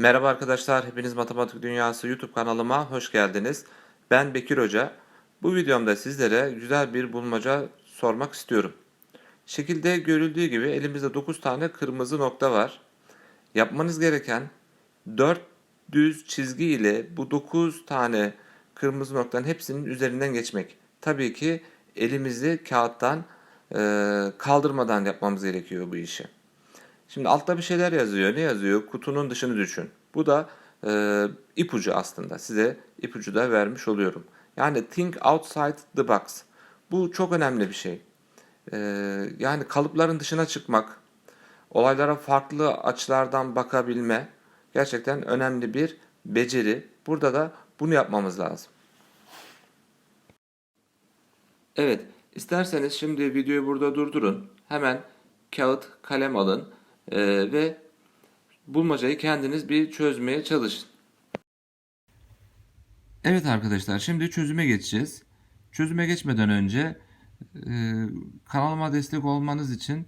Merhaba arkadaşlar, hepiniz Matematik Dünyası YouTube kanalıma hoş geldiniz. Ben Bekir Hoca. Bu videomda sizlere güzel bir bulmaca sormak istiyorum. Şekilde görüldüğü gibi elimizde 9 tane kırmızı nokta var. Yapmanız gereken 4 düz çizgi ile bu 9 tane kırmızı noktanın hepsinin üzerinden geçmek. Tabii ki elimizi kağıttan kaldırmadan yapmamız gerekiyor bu işi. Şimdi altta bir şeyler yazıyor. Ne yazıyor? Kutunun dışını düşün. Bu da e, ipucu aslında. Size ipucu da vermiş oluyorum. Yani think outside the box. Bu çok önemli bir şey. E, yani kalıpların dışına çıkmak, olaylara farklı açılardan bakabilme gerçekten önemli bir beceri. Burada da bunu yapmamız lazım. Evet, isterseniz şimdi videoyu burada durdurun. Hemen kağıt, kalem alın eee, ve bulmacayı kendiniz bir çözmeye çalışın. Evet arkadaşlar, şimdi çözüme geçeceğiz. Çözüme geçmeden önce eee, kanalıma destek olmanız için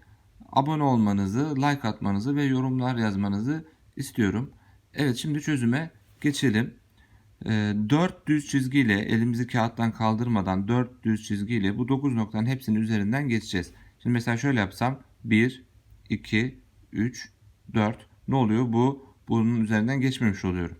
abone olmanızı, like atmanızı ve yorumlar yazmanızı istiyorum. Evet, şimdi çözüme geçelim. 4 düz çizgiyle elimizi kağıttan kaldırmadan 4 düz çizgiyle bu 9 noktanın hepsinin üzerinden geçeceğiz. Şimdi mesela şöyle yapsam 1, 2, 3, 4 ne oluyor? Bu bunun üzerinden geçmemiş oluyorum.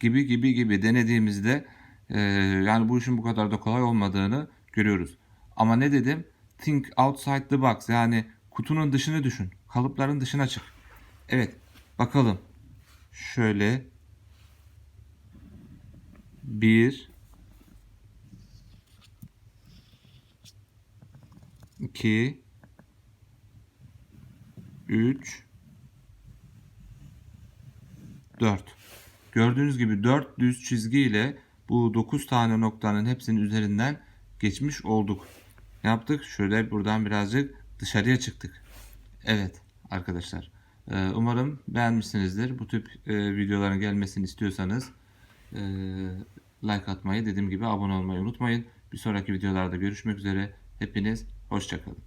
Gibi gibi gibi denediğimizde e, yani bu işin bu kadar da kolay olmadığını görüyoruz. Ama ne dedim? Think outside the box yani kutunun dışını düşün. Kalıpların dışına çık. Evet bakalım. Şöyle 1 2 3 4 Gördüğünüz gibi 4 düz çizgi ile bu 9 tane noktanın hepsinin üzerinden geçmiş olduk. Ne yaptık? Şöyle buradan birazcık dışarıya çıktık. Evet arkadaşlar. Ee, Umarım beğenmişsinizdir. Bu tip e, videoların gelmesini istiyorsanız e, like atmayı, dediğim gibi abone olmayı unutmayın. Bir sonraki videolarda görüşmek üzere. Hepiniz hoşçakalın.